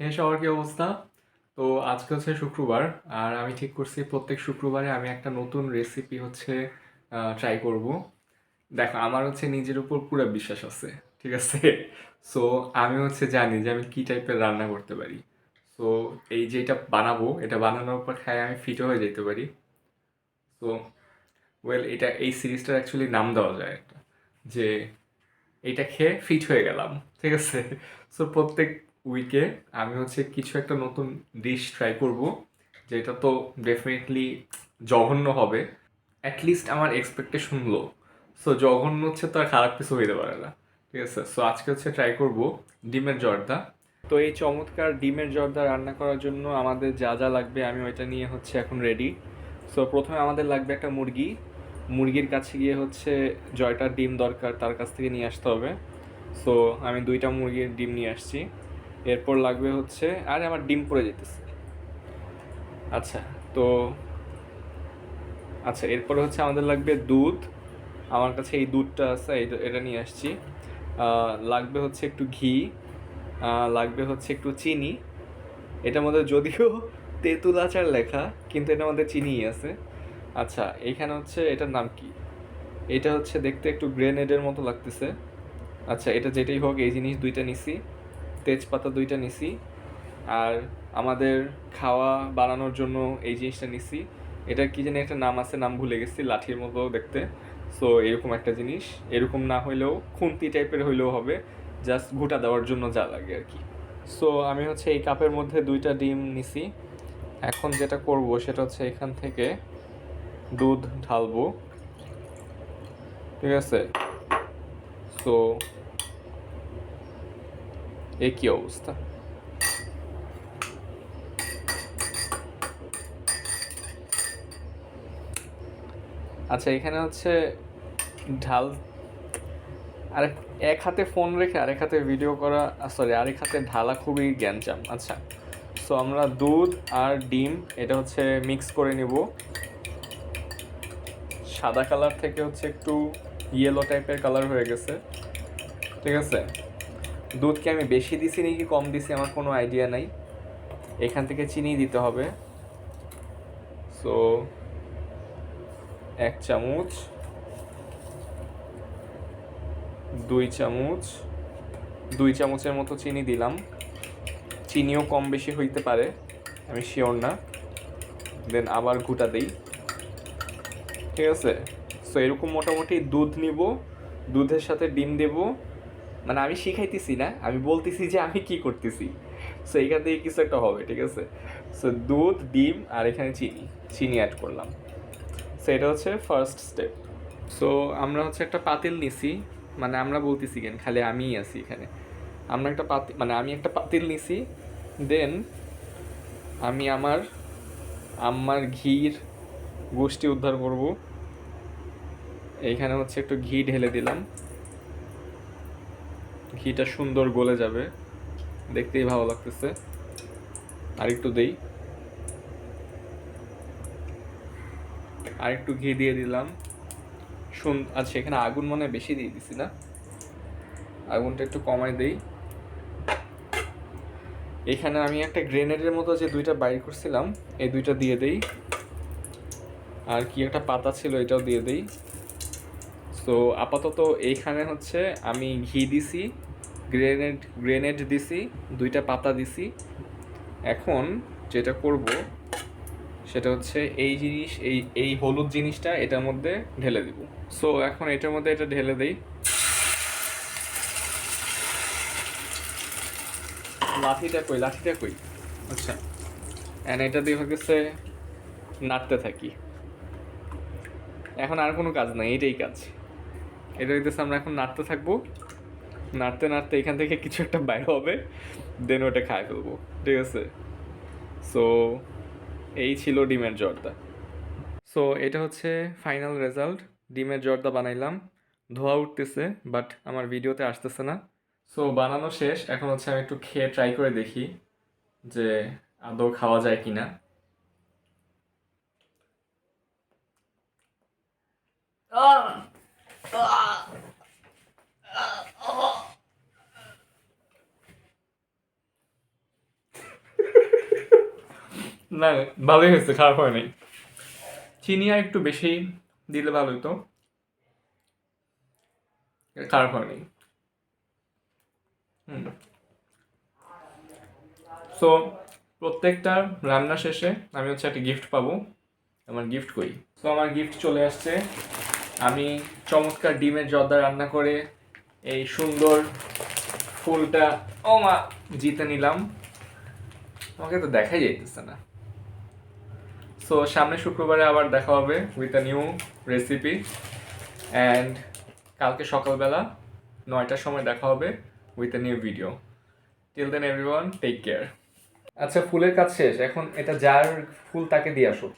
হে সবার কি অবস্থা? তো আজকে হচ্ছে শুক্রবার, আর আমি ঠিক করছি প্রত্যেক শুক্রবারে আমি একটা নতুন রেসিপি হচ্ছে ট্রাই করব। দেখো, আমার হচ্ছে নিজের উপর পুরো বিশ্বাস আছে, ঠিক আছে? সো আমি হচ্ছে জানি যে আমি কী টাইপের রান্না করতে পারি। সো এই যে এটা বানাবো, এটা বানানোর পর খাই আমি ফিটও হয়ে যেতে পারি। সো ওয়েল এটা, এই সিরিজটার অ্যাকচুয়ালি নাম দেওয়া যায় একটা, যে এটা খেয়ে ফিট হয়ে গেলাম, ঠিক আছে? সো প্রত্যেক উইকে আমি হচ্ছে কিছু একটা নতুন ডিশ ট্রাই করব, যেটা তো ডেফিনেটলি জঘন্য হবে অ্যাটলিস্ট আমার এক্সপেকটেশন লো সো জঘন্য হচ্ছে তো আর খারাপ কিছু হইতে পারে না, ঠিক আছে? সো আজকে হচ্ছে ট্রাই করব ডিমের জর্দা। তো এই চমৎকার ডিমের জর্দা রান্না করার জন্য আমাদের যা যা লাগবে আমি ওইটা নিয়ে হচ্ছে এখন রেডি সো প্রথমে আমাদের লাগবে একটা মুরগি। মুরগির কাছে গিয়ে হচ্ছে জয়টার ডিম দরকার, তার কাছ থেকে নিয়ে আসতে হবে। সো আমি দুইটা মুরগির ডিম নিয়ে আসছি। এরপর লাগবে হচ্ছে, আরে আমার ডিম পড়ে যেতেছে। আচ্ছা তো আচ্ছা এরপরে হচ্ছে আমাদের লাগবে দুধ। আমার কাছে এই দুধটা আছে, এটা নিয়ে আসছি। লাগবে হচ্ছে একটু ঘি লাগবে হচ্ছে একটু চিনি। এটার মধ্যে যদিও তেঁতুল আচার লেখা, কিন্তু এটার মধ্যে চিনিই আছে। আচ্ছা এইখানে হচ্ছে, এটার নাম কি? এটা হচ্ছে দেখতে একটু গ্রেনেডের মতো লাগতেছে। আচ্ছা এটা যেটাই হোক, এই জিনিস দুইটা নিছি। তেজপাতা দুইটা নিছি আর আমাদের খাওয়া বানানোর জন্য এই জিনিসটা নিছি। এটার কি জানি একটা নাম আছে, নাম ভুলে গেছি, লাঠির মতো দেখতে। সো এরকম একটা জিনিস। এরকম না হইলেও খুন্তি টাইপের হইলেও হবে জাস্ট ঘুটা দেওয়ার জন্য যা লাগে আর কি। সো আমি হচ্ছে এই কাপের মধ্যে দুইটা ডিম নিছি। এখন যেটা করব সেটা হচ্ছে এখান থেকে দুধ ঢালবো। ঠিক আছে? সো এ কি অবস্থা আচ্ছা এখানে হচ্ছে ঢাল, আর এক হাতে ফোন রেখে আরেক হাতে ভিডিও করা সরি আরেক হাতে ঢালা খুবই জ্ঞানচাম আচ্ছা। সো আমরা দুধ আর ডিম, এটা হচ্ছে মিক্স করে নিব। সাদা কালার থেকে হচ্ছে একটু ইয়েলো টাইপের কালার হয়ে গেছে। ঠিক আছে? দুধকে আমি বেশি দিছি নাকি কম দিছি আমার কোনো আইডিয়া নাই। এখান থেকে চিনি দিতে হবে। সো এক চামচ, দুই চামচ, দুই চামচের মতো চিনি দিলাম। চিনিও কম বেশি হইতে পারে, আমি শিওর না। দেন আবার ঘুটা দিই। ঠিক আছে? সো এরকম মোটামুটি দুধ নিব, দুধের সাথে ডিম দেব মানে আমি শিখাইতেছি না, আমি বলতেছি যে আমি কি করতেছি। সো এখান থেকে কিছু একটা হবে, ঠিক আছে? সো দুধ, ডিম আর এখানে চিনি চিনি অ্যাড করলাম। সো এটা হচ্ছে ফার্স্ট স্টেপ সো আমরা হচ্ছে একটা পাতিল নিছি মানে আমরা বলতেছি কেন, খালি আমিই আছি এখানে। আমরা একটা পাতিল মানে আমি একটা পাতিল নিছি দেন আমি আমার আমার ঘির গোষ্ঠী উদ্ধার করব। এইখানে হচ্ছে একটু ঘি ঢেলে দিলাম। ঘিটা সুন্দর গলে যাবে। দেখতেই ভালো লাগতেছে। আর একটু দেই। আর একটু ঘি দিয়ে দিলাম। আচ্ছা এখানে আগুন মনে বেশি দিয়ে দিছি না। আগুনটা একটু কমাই দেই। এখানে আমি একটা গ্রেনেডের মতো যে দুইটা বাইর করছিলাম, এই দুইটা দিয়ে দেই। আর কি একটা পাতা ছিল, এটাও দিয়ে দেই। তো আপাতত এইখানে হচ্ছে আমি ঘি দিছি গ্রেনেড গ্রেনেড দিছি দুইটা পাতা দিছি। এখন যেটা করব সেটা হচ্ছে এই জিনিস এই এই হলুদ জিনিসটা এটার মধ্যে ঢেলে দিব। সো এখন এটার মধ্যে এটা ঢেলে দেই। লাঠিটা কই লাঠিটা কই? আচ্ছা। এন্ড এটা দিয়ে হচ্ছে নাড়তে থাকি। এখন আর কোনো কাজ নাই এটাই কাজ। এটা হইতেছে আমরা এখন নাড়তে থাকব। নাড়তে নাড়তে এখান থেকে কিছু একটা বাইর হবে দেন ওটা খায় ফেলব, ঠিক আছে? সো এই ছিল ডিমের জর্দা। সো এটা হচ্ছে ফাইনাল রেজাল্ট ডিমের জর্দা বানাইলাম। ধোয়া উঠতেছে বাট আমার ভিডিওতে আসতেছে না। সো বানানো শেষ, এখন হচ্ছে আমি একটু খেয়ে ট্রাই করে দেখি যে আদৌ খাওয়া যায় কি না না, ভালোই হয়েছে, খারাপ হয় নাই। চিনি আর একটু বেশি দিলে ভালো হতো খারাপ হয় নাই। হুম। সো প্রত্যেকটা রান্না শেষে আমি হচ্ছে একটা গিফট পাবো। আমার গিফট করি সো আমার গিফট চলে আসছে আমি চমৎকার ডিমের জর্দা রান্না করে এই সুন্দর ফুলটা, ও মা, জিতে নিলাম। আমাকে তো দেখাই যাইতেছে না। সো সামনে শুক্রবারে আবার দেখা হবে with a new recipe and কালকে সকালবেলা নয়টার সময় দেখা হবে with a new video till then everyone take care আচ্ছা ফুলের কাজ শেষ। এখন এটা যার ফুল তাকে দিয়ে আসো